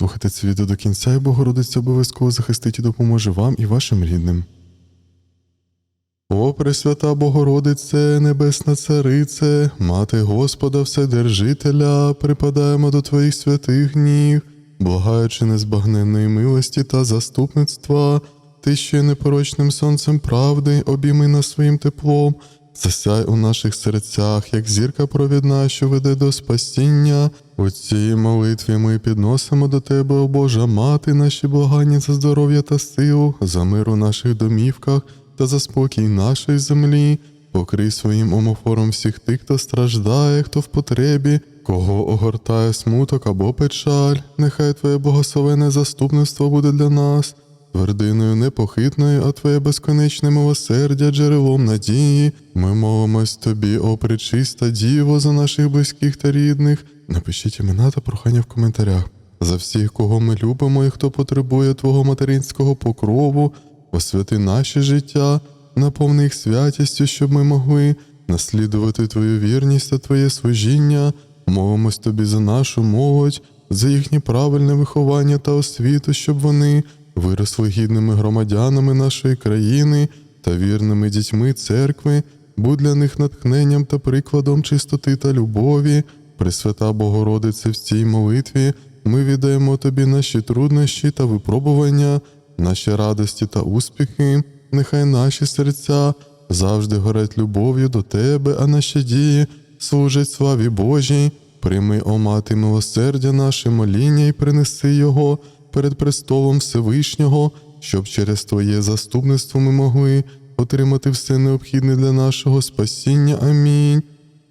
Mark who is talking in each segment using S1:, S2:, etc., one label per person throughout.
S1: Слухайте це відео до кінця, і Богородиця обов'язково захистить і допоможе вам і вашим рідним. О, Пресвята Богородице, Небесна Царице, Мати Господа Вседержителя, припадаємо до Твоїх святих ніг, благаючи незбагненної милості та заступництва, Ти ще непорочним сонцем правди обійми нас своїм теплом, засяй у наших серцях, як зірка провідна, що веде до спасіння. У цій молитві ми підносимо до Тебе, о Божа Мати, наші благання за здоров'я та силу, за мир у наших домівках та за спокій нашої землі. Покрий своїм омофором всіх тих, хто страждає, хто в потребі, кого огортає смуток або печаль. Нехай Твоє благословене заступництво буде для нас, твердиною непохитною, а Твоє безконечне милосердя джерелом надії. Ми молимось Тобі, о пречиста Діво, за наших близьких та рідних. Напишіть імена та прохання в коментарях. За всіх, кого ми любимо і хто потребує Твого материнського покрову, освяти наше життя, наповни їх святістю, щоб ми могли наслідувати Твою вірність та Твоє служіння. Молимось Тобі за нашу молодь, за їхнє правильне виховання та освіту, щоб вони виросли гідними громадянами нашої країни та вірними дітьми церкви, будь для них натхненням та прикладом чистоти та любові. Пресвята Богородице, в цій молитві ми віддаємо Тобі наші труднощі та випробування, наші радості та успіхи. Нехай наші серця завжди горять любов'ю до Тебе, а наші дії служать славі Божій. Прийми, о мати милосердя, наше моління і принеси його перед престолом Всевишнього, щоб через Твоє заступництво ми могли отримати все необхідне для нашого спасіння. Амінь.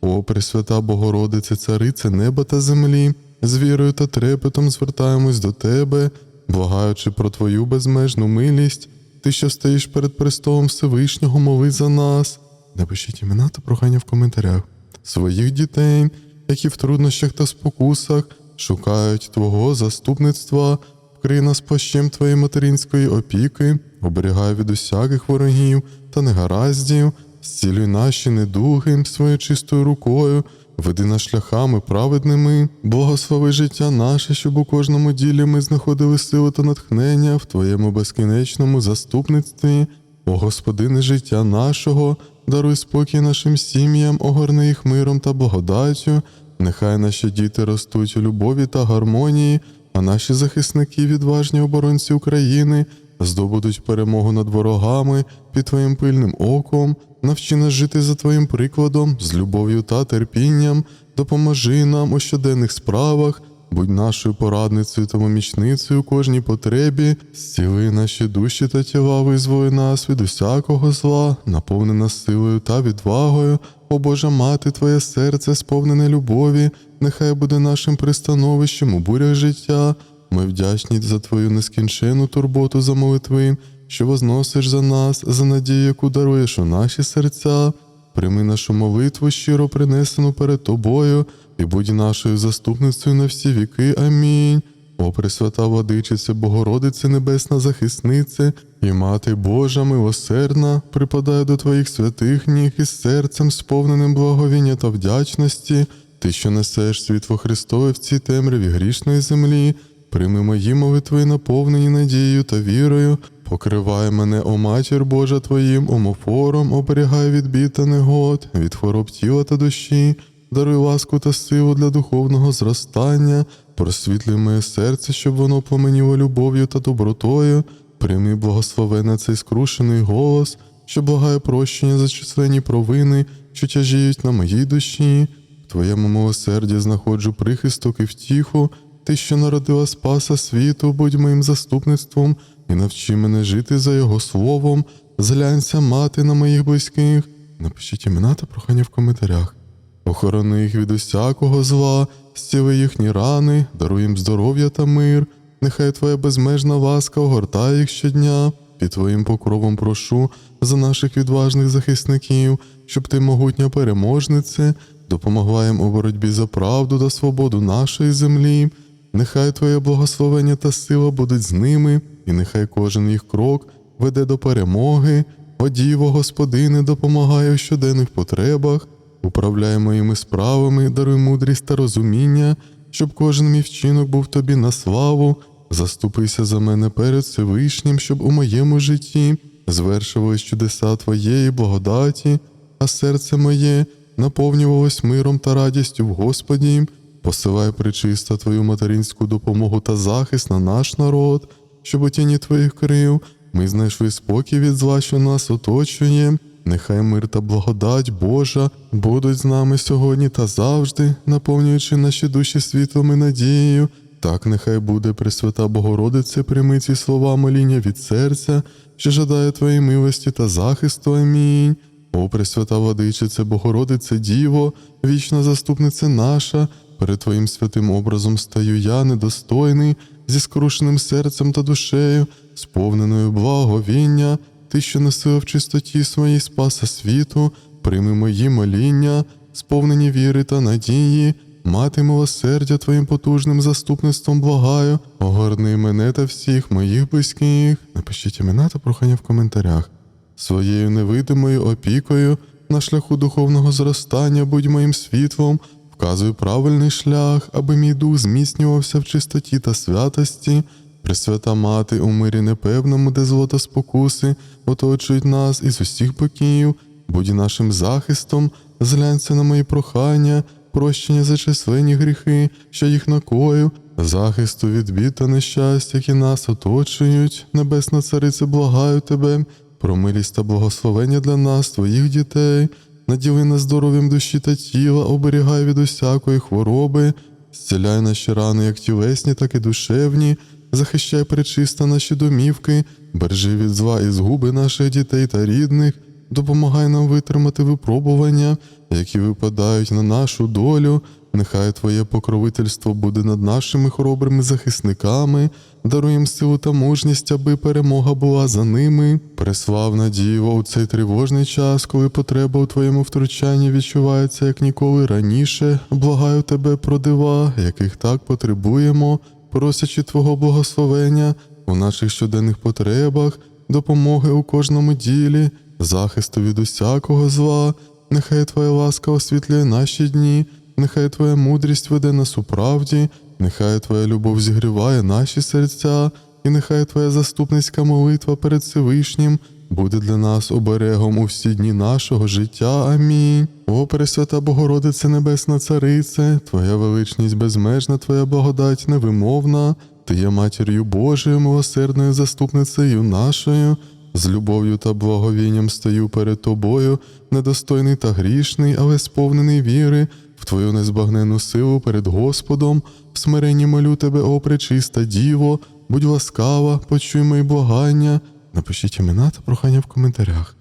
S1: О, Пресвята Богородице, Царице неба та землі, з вірою та трепетом звертаємось до Тебе, благаючи про Твою безмежну милість, Ти, що стоїш перед престолом Всевишнього, моли за нас. Напишіть імена та прохання в коментарях. Своїх дітей, які в труднощах та спокусах шукають Твого заступництва, вкрий нас плащем Твоєї материнської опіки, оберігай від усяких ворогів та негараздів, зцілюй наші недуги своєю чистою рукою, веди нас шляхами праведними, благослови життя наше, щоб у кожному ділі ми знаходили силу та натхнення в Твоєму безкінечному заступництві. О Господине життя нашого, даруй спокій нашим сім'ям, огорни їх миром та благодаттю. Нехай наші діти ростуть у любові та гармонії, а наші захисники, відважні оборонці України, здобудуть перемогу над ворогами під Твоїм пильним оком. Навчи нас жити за Твоїм прикладом, з любов'ю та терпінням, допоможи нам у щоденних справах, будь нашою порадницею та помічницею у кожній потребі, зціли наші душі та тіла, визволи нас від усякого зла, наповни нас силою та відвагою. О Божа мати, Твоє серце, сповнене любові, нехай буде нашим пристановищем у бурях життя. Ми вдячні за Твою нескінчену турботу за молитви, що возносиш за нас, за надію, яку даруєш у наші серця. Прийми нашу молитву, щиро принесену перед Тобою, і будь нашою заступницею на всі віки. Амінь. О Пресвята Владичице, Богородице Небесна захиснице, і Мати Божа милосердна, припадає до Твоїх святих ніг із серцем, сповненим благовіння та вдячності, Ти, що несеш світло Христове в цій темряві грішної землі, прийми мої молитви, наповнені надією та вірою, покривай мене, о матір Божа Твоїм омофором, оберігай від бід та негод, від хвороб тіла та душі, даруй ласку та силу для духовного зростання, просвітлюй моє серце, щоб воно пламеніло любов'ю та добротою, прийми благословене цей скрушений голос, що благає прощення за численні провини, що тяжіють на моїй душі. В Твоєму милосерді знаходжу прихисток і втіху, ти, що народила Спаса світу, будь моїм заступництвом і навчи мене жити за Його словом, зглянься мати на моїх близьких. Напишіть імена та прохання в коментарях. Охорони їх від усякого зла, зціли їхні рани, даруй їм здоров'я та мир. Нехай Твоя безмежна ласка огортає їх щодня. Під Твоїм покровом прошу за наших відважних захисників, щоб ти, могутня переможнице, допомогла їм у боротьбі за правду та свободу нашої землі. Нехай Твоє благословення та сила будуть з ними, і нехай кожен їх крок веде до перемоги. О Діво, Господине, допомагай у щоденних потребах, управляй моїми справами, даруй мудрість та розуміння, щоб кожен мій вчинок був тобі на славу. Заступися за мене перед Всевишнім, щоб у моєму житті звершувались чудеса Твоєї благодаті, а серце моє наповнювалось миром та радістю в Господі. Посилай причиста Твою материнську допомогу та захист на наш народ, щоб у тіні Твоїх крил ми знайшли спокій від зла, що нас оточує. Нехай мир та благодать Божа будуть з нами сьогодні та завжди, наповнюючи наші душі світлом і надією. Так нехай буде Пресвята Богородице, прийми ці слова моління від серця, що жадає Твоєї милості та захисту. Амінь. О, Пресвята Владичице, Богородице Діво, вічна заступниця наша, перед Твоїм святим образом стаю я, недостойний, зі скрушеним серцем та душею, сповненою благовіння, Ти, що носила в чистоті своїй спаса світу, прийми мої моління, сповнені віри та надії. Мати милосердя Твоїм потужним заступництвом благаю, огорни мене та всіх моїх близьких. Напишіть імена та прохання в коментарях. Своєю невидимою опікою на шляху духовного зростання будь моїм світлом, вказуй правильний шлях, аби мій дух зміцнювався в чистоті та святості. Пресвята мати у мирі непевному, де зло та спокуси оточують нас із усіх боків, будь нашим захистом, зглянься на мої прохання, прощення за численні гріхи, що їх накою, захисту від бід та нещастя, які нас оточують. Небесна царице, благаю тебе, про милість та благословення для нас, твоїх дітей, наділи нас здоров'ям душі та тіла, оберігай від усякої хвороби, зціляй наші рани, як тілесні, так і душевні, захищай пречиста наші домівки, бережи від зла і згуби наших дітей та рідних, допомагай нам витримати випробування, які випадають на нашу долю. Нехай Твоє покровительство буде над нашими хоробрими захисниками, даруй силу та мужність, аби перемога була за ними. Преславна Діво, у цей тривожний час, коли потреба у Твоєму втручанні відчувається як ніколи раніше, благаю Тебе про дива, яких так потребуємо, просячи Твого благословення у наших щоденних потребах, допомоги у кожному ділі, захисту від усякого зла. Нехай Твоя ласка освітлює наші дні, нехай Твоя мудрість веде нас у правді, нехай Твоя любов зігріває наші серця, і нехай Твоя заступницька молитва перед Всевишнім буде для нас оберегом у всі дні нашого життя. Амінь. О, Пресвята Богородице Небесна Царице, Твоя величність безмежна, Твоя благодать невимовна, Ти є матір'ю Божою, милосердною заступницею нашою. З любов'ю та благовінням стою перед тобою, недостойний та грішний, але сповнений віри, в твою незбагненну силу перед Господом, в смиренні молю тебе, о пречиста Діво, будь ласкава, почуй мої благання. Напишіть імена та прохання в коментарях.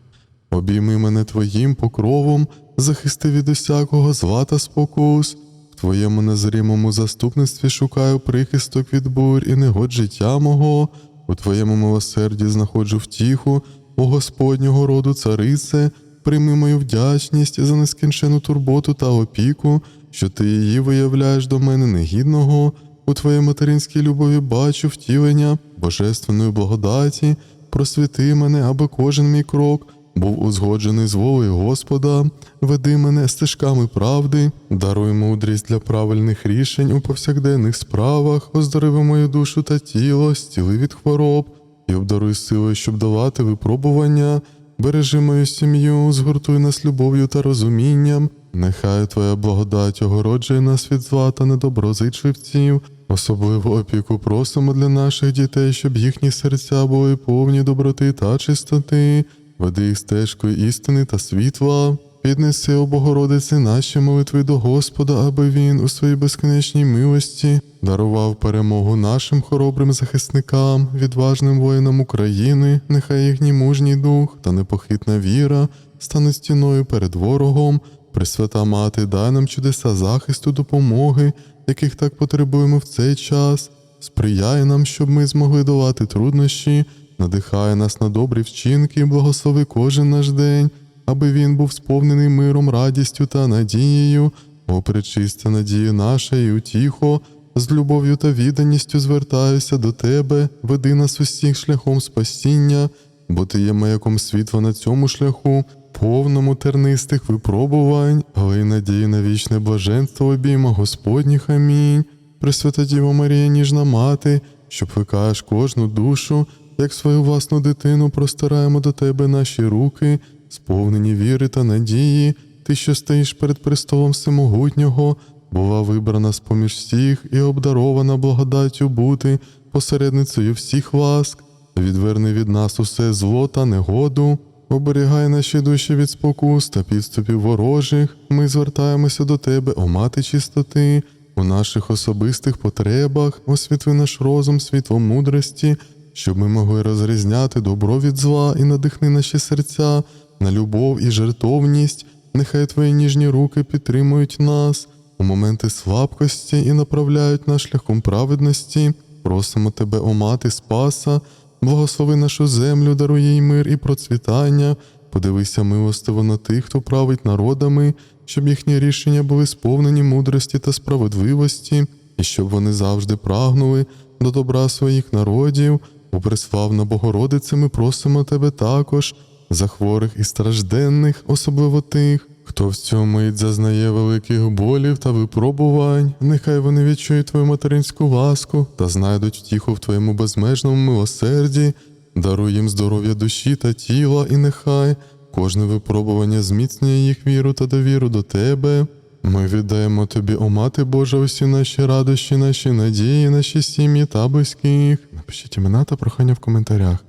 S1: Обійми мене твоїм покровом, захисти від усякого зла та спокус. В твоєму незрімому заступництві шукаю прихисток від бурь і негод життя мого. У Твоєму милосерді знаходжу втіху, о Господнього роду царице, прийми мою вдячність за нескінчену турботу та опіку, що ти її виявляєш до мене негідного. У Твоїй материнській любові бачу втілення божественної благодаті, просвіти мене, аби кожен мій крок був узгоджений з волею Господа, веди мене стежками правди, даруй мудрість для правильних рішень у повсякденних справах, оздорови мою душу та тіло, стіли від хвороб. І обдаруй силою, щоб давати випробування. Бережи мою сім'ю, згуртуй нас любов'ю та розумінням. Нехай Твоя благодать огороджує нас від зла та недоброзичливців. Особливу опіку просимо для наших дітей, щоб їхні серця були повні доброти та чистоти. Веди їх стежкою істини та світла. Піднеси, о Богородиці, наші молитви до Господа, аби Він у своїй безконечній милості дарував перемогу нашим хоробрим захисникам, відважним воїнам України, нехай їхній мужній дух та непохитна віра стануть стіною перед ворогом. Пресвята мати, дай нам чудеса захисту, допомоги, яких так потребуємо в цей час. Сприяй нам, щоб ми змогли долати труднощі, надихає нас на добрі вчинки благослови кожен наш день, аби він був сповнений миром, радістю та надією. О, пречиста надія наша і утіхо, з любов'ю та відданістю звертаюся до Тебе, веди нас усіх шляхом спасіння, бо Ти є маяком світла на цьому шляху, повному тернистих випробувань, але й надії на вічне блаженство обійма Господніх. Амінь. Пресвята Діво Марія, ніжна мати, що плекаєш кожну душу, як свою власну дитину простираємо до тебе наші руки, сповнені віри та надії, ти, що стоїш перед престолом Всемогутнього, була вибрана з поміж всіх і обдарована благодаттю бути посередницею всіх ласк, відверни від нас усе зло та негоду. Оберігай наші душі від спокус та підступів ворожих. Ми звертаємося до тебе, о мати чистоти, у наших особистих потребах, освітли наш розум світлом мудрості, щоб ми могли розрізняти добро від зла і надихни наші серця на любов і жертовність. Нехай твої ніжні руки підтримують нас у моменти слабкості і направляють нас шляхом праведності. Просимо тебе, о мати Спаса, благослови нашу землю, даруй їй мир і процвітання. Подивися милостиво на тих, хто править народами, щоб їхні рішення були сповнені мудрості та справедливості, і щоб вони завжди прагнули до добра своїх народів. О Пресвавна Богородице, ми просимо тебе також за хворих і стражденних, особливо тих, хто в цьому мить зазнає великих болів та випробувань, нехай вони відчують твою материнську ласку та знайдуть втіху в твоєму безмежному милосерді, даруй їм здоров'я душі та тіла, і нехай кожне випробування зміцнює їх віру та довіру до тебе. Ми віддаємо тобі, о мати Божа, усі наші радощі, наші надії, наші сім'ї та близьких. Напишіть імена та прохання в коментарях.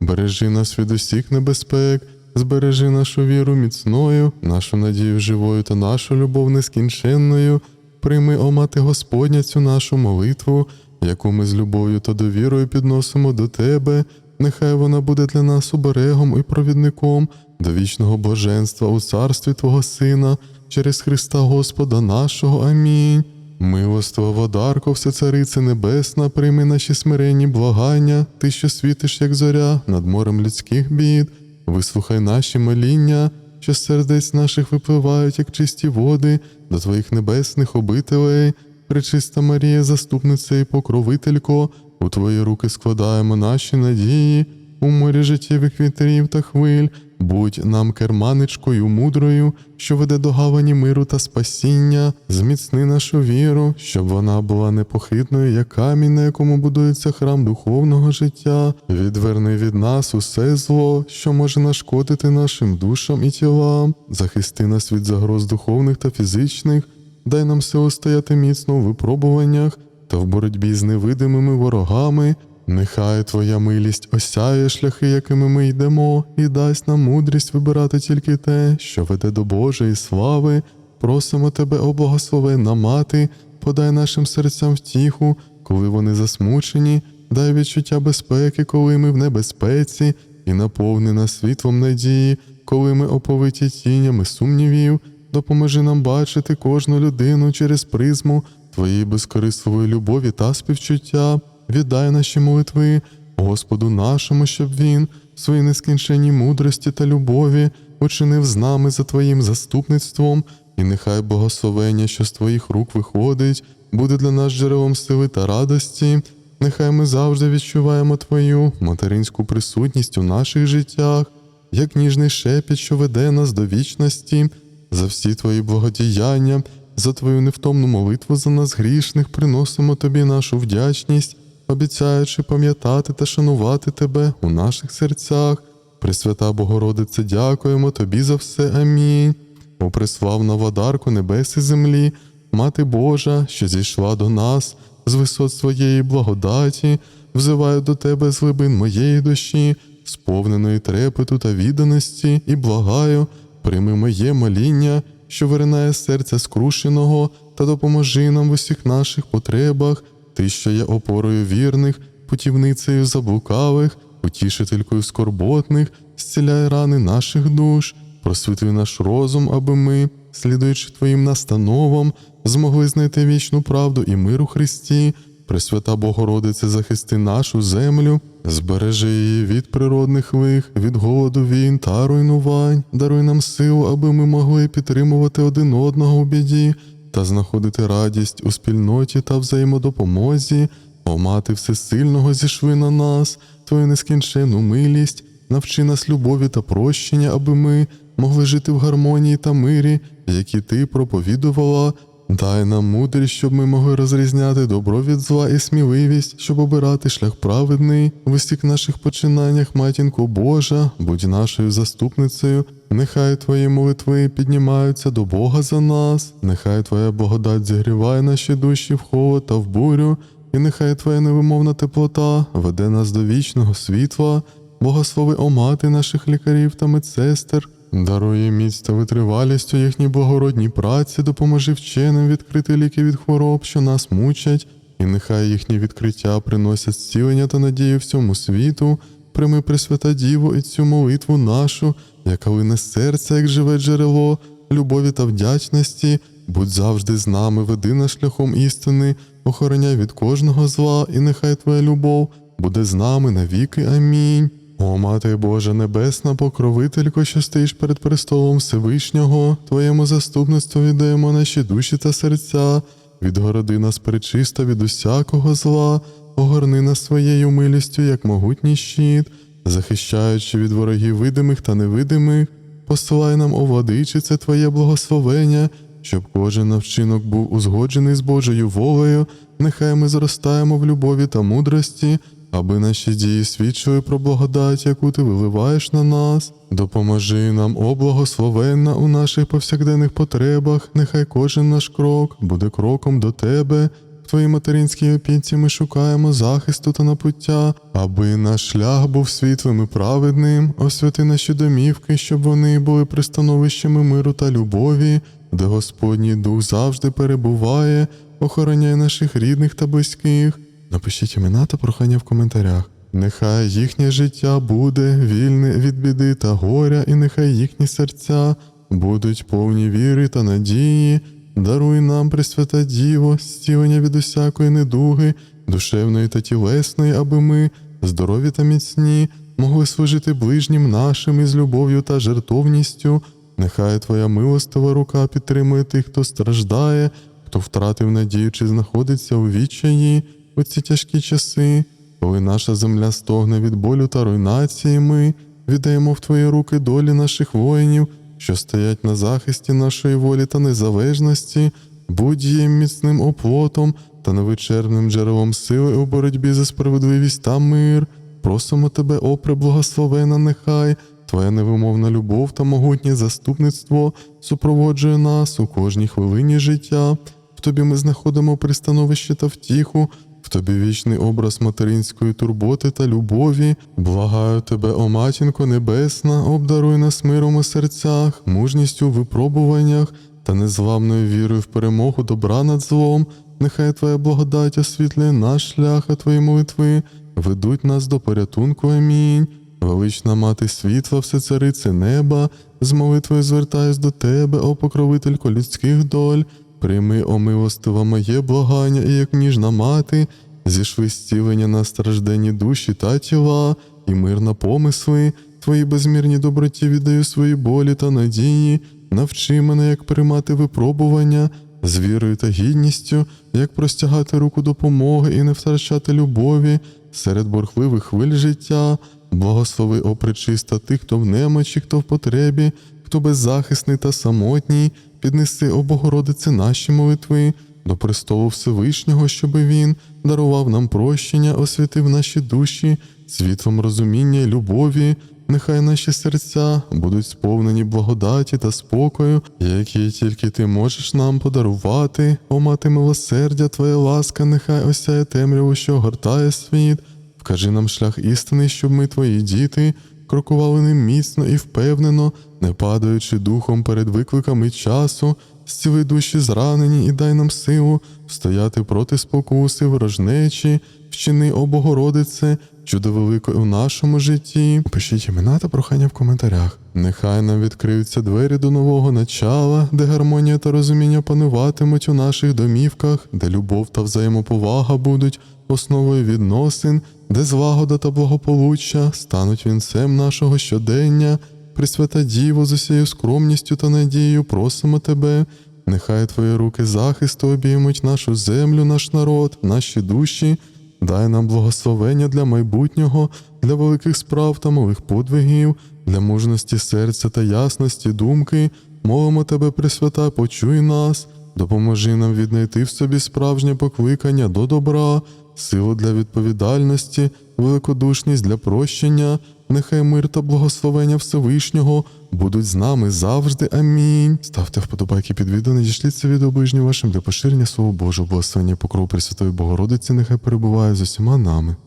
S1: Бережи нас від усіх небезпек, збережи нашу віру міцною, нашу надію живою та нашу любов нескінченною. Прийми, о мати Господня, цю нашу молитву, яку ми з любов'ю та довірою підносимо до Тебе. Нехай вона буде для нас оберегом і провідником до вічного блаженства у царстві Твого Сина, через Христа Господа нашого. Амінь. Милоство, все царице небесна, прийми наші смиренні благання, ти, що світиш, як зоря, над морем людських бід, вислухай наші моління, що з сердець наших випливають, як чисті води, до твоїх небесних обителей. Пречиста Марія, заступниця і покровителько, у твої руки складаємо наші надії, у морі життєвих вітрів та хвиль, будь нам керманичкою мудрою, що веде до гавані миру та спасіння, зміцни нашу віру, щоб вона була непохитною, як камінь, на якому будується храм духовного життя. Відверни від нас усе зло, що може нашкодити нашим душам і тілам, захисти нас від загроз духовних та фізичних, дай нам силу стояти міцно у випробуваннях та в боротьбі з невидимими ворогами. Нехай Твоя милість осяє шляхи, якими ми йдемо, і дасть нам мудрість вибирати тільки те, що веде до Божої слави. Просимо Тебе, о благословенна мати, подай нашим серцям втіху, коли вони засмучені, дай відчуття безпеки, коли ми в небезпеці, і наповни нас світлом надії, коли ми оповиті тінями сумнівів. Допоможи нам бачити кожну людину через призму Твоєї безкорисливої любові та співчуття. Віддай наші молитви Господу нашому, щоб Він в своїй нескінченній мудрості та любові учинив з нами за Твоїм заступництвом, і нехай благословення, що з Твоїх рук виходить, буде для нас джерелом сили та радості. Нехай ми завжди відчуваємо Твою материнську присутність у наших життях, як ніжний шепіт, що веде нас до вічності, за всі Твої благодіяння, за Твою невтомну молитву за нас грішних приносимо Тобі нашу вдячність обіцяючи пам'ятати та шанувати Тебе у наших серцях. Пресвята Богородице, дякуємо Тобі за все. Амінь. О приславна водарку небес і землі, Мати Божа, що зійшла до нас з висот своєї благодаті, взиваю до Тебе з глибин моєї душі, сповненої трепету та відданості, і благаю, прийми моє моління, що виринає серця скрушеного, та допоможи нам в усіх наших потребах. Ти, що є опорою вірних, путівницею заблукавих, утішителькою скорботних, зціляй рани наших душ, просвітли наш розум, аби ми, слідуючи Твоїм настановам, змогли знайти вічну правду і мир у Христі. Пресвята Богородице, захисти нашу землю, збережи її від природних лих, від голоду війн та руйнувань, даруй нам силу, аби ми могли підтримувати один одного у біді та знаходити радість у спільноті та взаємодопомозі, о мати всесильного зішви на нас, твою нескінчену милість, навчи нас любові та прощення, аби ми могли жити в гармонії та мирі, які ти проповідувала Дай нам мудрість, щоб ми могли розрізняти добро від зла і сміливість, щоб обирати шлях праведний в усіх наших починаннях, матінко Божа, будь нашою заступницею. Нехай твої молитви піднімаються до Бога за нас, нехай Твоя благодать зігріває наші душі в холод та в бурю, і нехай Твоя невимовна теплота веде нас до вічного світла. Благослови омати наших лікарів та медсестер, даруй їм міць та витривалість у їхній благородній праці, допоможи вченим відкрити ліки від хвороб, що нас мучать, і нехай їхні відкриття приносять зцілення та надію всьому світу. Прийми Пресвята Діво і цю молитву нашу, яка лине з серця, як живе джерело, любові та вдячності. Будь завжди з нами, веди нас шляхом істини, охороняй від кожного зла, і нехай Твоя любов буде з нами навіки. Амінь. О, Мати Божа Небесна, покровителько, що стоїш перед престолом Всевишнього, Твоєму заступництву віддаємо наші душі та серця, відгороди нас причиста від усякого зла, огорни нас своєю милістю, як могутній щит, захищаючи від ворогів видимих та невидимих, посилай нам, о владичице, Твоє благословення, щоб кожен навчинок був узгоджений з Божою волею, нехай ми зростаємо в любові та мудрості, аби наші дії свідчили про благодать, яку ти виливаєш на нас. Допоможи нам, о благословенна, у наших повсякденних потребах, нехай кожен наш крок буде кроком до тебе. Твоїй материнській опіці ми шукаємо захисту та напуття, аби наш шлях був світлим і праведним, освяти наші домівки, щоб вони були пристановищами миру та любові, де Господній Дух завжди перебуває, охороняй наших рідних та близьких. Напишіть імена та прохання в коментарях. Нехай їхнє життя буде вільне від біди та горя, і нехай їхні серця будуть повні віри та надії. Даруй нам, Пресвята Діво, зцілення від усякої недуги, душевної та тілесної, аби ми, здорові та міцні, могли служити ближнім нашим із любов'ю та жертовністю. Нехай Твоя милостива рука підтримує тих, хто страждає, хто втратив надію чи знаходиться у відчаї у ці тяжкі часи, коли наша земля стогне від болю та руйнації, ми віддаємо в Твої руки долі наших воїнів, що стоять на захисті нашої волі та незалежності, будь їм міцним оплотом та невичерпним джерелом сили у боротьбі за справедливість та мир. Просимо тебе, о преблагословена, нехай Твоя невимовна любов та могутнє заступництво супроводжує нас у кожній хвилині життя. В тобі ми знаходимо пристановище та втіху, тобі вічний образ материнської турботи та любові. Благаю тебе, о матінко небесна, обдаруй нас миром у серцях, мужністю у випробуваннях та незламною вірою в перемогу добра над злом. Нехай Твоя благодать освітлює наш шлях, а Твої молитви ведуть нас до порятунку. Амінь. Велична мати світла, всецарице неба, з молитвою звертаюсь до тебе, о покровителько людських доль. Прийми, о милостива моє благання, і як ніжна мати, зійшли зцілення на стражденні душі та тіла, і мир на помисли, твої безмірні доброті віддаю свої болі та надії, навчи мене, як приймати випробування, з вірою та гідністю, як простягати руку допомоги і не втрачати любові серед бурхливих хвиль життя. Благослови, о пречиста тих, хто в немочі, хто в потребі, хто беззахисний та самотній, піднеси, о Богородице, наші молитви до престолу Всевишнього, щоби він дарував нам прощення, освятив наші душі світлом розуміння й любові. Нехай наші серця будуть сповнені благодаті та спокою, які тільки ти можеш нам подарувати, о мати милосердя, твоя ласка, нехай осяє темряву, що огортає світ. Вкажи нам шлях істини, щоб ми, твої діти, крокували ним міцно і впевнено, не падаючи духом перед викликами часу, зціли душі зранені і дай нам силу стояти проти спокуси, ворожнечі, вчини, о Богородице, чудо велике у нашому житті. Пишіть імена та прохання в коментарях. Нехай нам відкриються двері до нового начала, де гармонія та розуміння пануватимуть у наших домівках, де любов та взаємоповага будуть основою відносин, де злагода та благополуччя стануть вінцем нашого щодення. Пресвята Діво, з усією скромністю та надією просимо тебе. Нехай твої руки захисту обіймуть нашу землю, наш народ, наші душі. Дай нам благословення для майбутнього, для великих справ та малих подвигів, для мужності серця та ясності думки. Молимо тебе, Пресвята, почуй нас. допоможи нам віднайти в собі справжнє покликання до добра, силу для відповідальності, великодушність для прощення. Нехай мир та благословення Всевишнього будуть з нами завжди. Амінь. Ставте вподобайки під відео, надішліть це відео ближнім вашим для поширення Слова Божого благословення покров Пресвятої Богородиці, нехай перебуває з усіма нами.